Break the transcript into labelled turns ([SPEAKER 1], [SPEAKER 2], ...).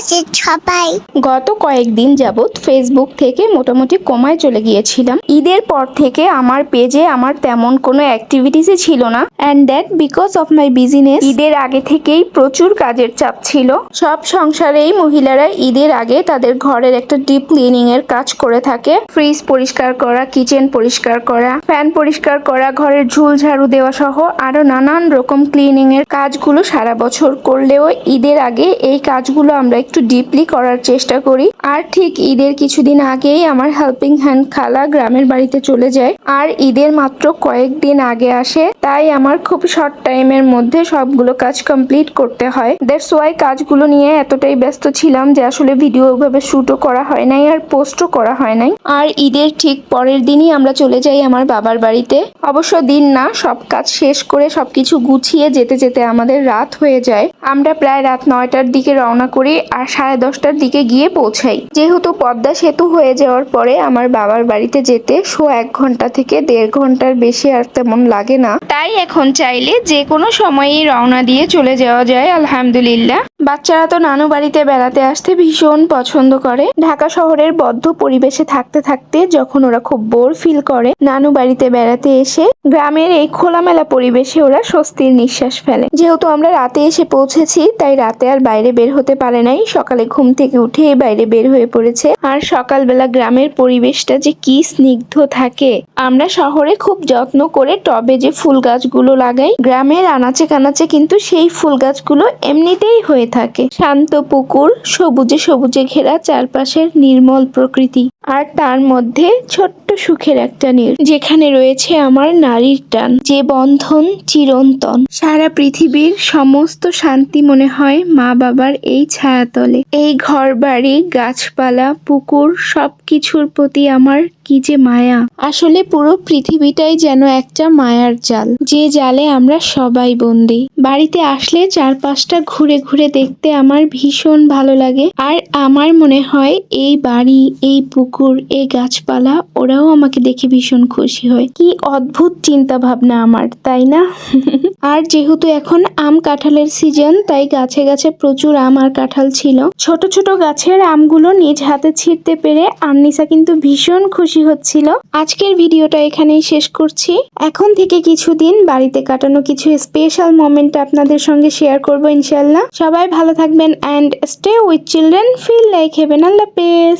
[SPEAKER 1] আছেন সবাই।
[SPEAKER 2] গত কয়েকদিন যাবৎ ফেসবুক থেকে মোটামুটি কমায় চলে গিয়েছিলাম। ঈদের পর থেকে আমার পেজে আমার তেমন কোনো অ্যাক্টিভিটিসই ছিল না। And that because of my business ঈদের আগে থেকেই প্রচুর কাজের চাপ ছিল। সব সংসারেই মহিলারা ঈদের আগে তাদের ঘরের একটা ডিপ ক্লিনিং এর কাজ করে থাকে। ফ্রিজ পরিষ্কার করা কিচেন পরিষ্কার করা ফ্যান পরিষ্কার করা, ঘরের ঝুল ঝাড়ু দেওয়া সহ আরও নানান রকম ক্লিনিং এর কাজগুলো সারা বছর করলেও ঈদের আগে এই কাজগুলো আমরা একটু ডিপলি করার চেষ্টা করি। আর ঠিক ঈদের কিছুদিন আগেই আমার হেল্পিং হ্যান্ড খালা গ্রামের বাড়িতে চলে যায়। আর ঈদের মাত্র কয়েকদিন আগে আসে। তাই আমার খুব শর্ট টাইমের মধ্যে সবগুলো কাজ কমপ্লিট করতে হয়। দ্যাটস ওয়াই কাজগুলো নিয়ে এতটাই ব্যস্ত ছিলাম যে আসলে ভিডিও ওইভাবে শ্যুটও করা হয় নাই আর পোস্টও করা হয় নাই। আর ঈদের ঠিক পরের দিনই আমরা চলে যাই আমার বাবার বাড়িতে। অবশ্য দিন না, সব কাজ শেষ করে সবকিছু গুছিয়ে যেতে যেতে আমাদের রাত হয়ে যায়। আমরা প্রায় রাত নয়টার দিকে রওনা করি আর সাড়ে দশটার দিকে গিয়ে পৌঁছাই। যেহেতু পদ্মা সেতু হয়ে যাওয়ার পরে আমার বাবার বাড়িতে যেতে শো এক ঘণ্টা থেকে দেড় ঘণ্টার বেশি আর তেমন লাগে না। তাই এখন চাইলে যে কোনো সময়ই রওনা দিয়ে চলে যাওয়া যায়, আলহামদুলিল্লাহ। বাচ্চারা তো নানু বাড়িতে বেড়াতে আসতে ভীষণ পছন্দ করে। ঢাকা শহরের বদ্ধ পরিবেশে থাকতে থাকতে যখন ওরা খুব বোর ফিল করে, নানু বাড়িতে বেড়াতে এসে গ্রামের এই খোলামেলা পরিবেশে ওরা স্বস্তির নিঃশ্বাস ফেলে। যেহেতু আমরা রাতে এসে পৌঁছেছি, তাই রাতে আর বাইরে বের হতে পারে নাই। সকালে ঘুম থেকে উঠে বাইরে বের হয়ে পড়েছে। আর সকালবেলা গ্রামের পরিবেশটা যে কি স্নিগ্ধ থাকে, আমরা শহরে খুব যত্ন করে টবে যে ফুল গাছগুলো লাগাই। গ্রামের আনাচে কানাচে কিন্তু সেই ফুল গাছগুলো এমনিতেই হয়ে থাকে। শান্ত পুকুর, সবুজে সবুজে ঘেরা চারপাশের নির্মল প্রকৃতি। আর তার মধ্যে ছোট্ট সুখের একটা নীল, যেখানে রয়েছে আমার নারীর টান, যে বন্ধন চিরন্তন। সারা পৃথিবীর সমস্ত শান্তি মনে হয় মা বাবার এই ছায়াতলে। এই ঘর বাড়ি গাছপালা, পুকুর, সবকিছুর প্রতি আমার কি যে মায়া। আসলে পুরো পৃথিবীটাই যেন একটা মায়ার জাল, যে জালে আমরা সবাই বন্দি। বাড়িতে আসলে চারপাশটা ঘুরে ঘুরে দেখতে আমার ভীষণ ভালো লাগে, আর আমার মনে হয় এই বাড়ি, এই পুকুর এই গাছপালা, ওরাও আমাকে দেখে ভীষণ খুশি হয়। কি অদ্ভুত চিন্তা ভাবনা আমার, তাই না? আর যেহেতু এখন আম কাঁঠালের সিজন, তাই গাছে গাছে প্রচুর আম আর কাঁঠাল ছিল। ছোট ছোট গাছের আমগুলো নিজ হাতে ছিঁড়তে পেরে আন্নিসা কিন্তু ভীষণ খুশি হচ্ছিল। আজকের ভিডিওটা এখানেই শেষ করছি। এখন থেকে কিছুদিন বাড়িতে কাটানো কিছু স্পেশাল মোমেন্ট আপনাদের সঙ্গে শেয়ার করব ইনশাল্লাহ সবাই ভালো থাকবেন and stay with children feel like heaven Allah pace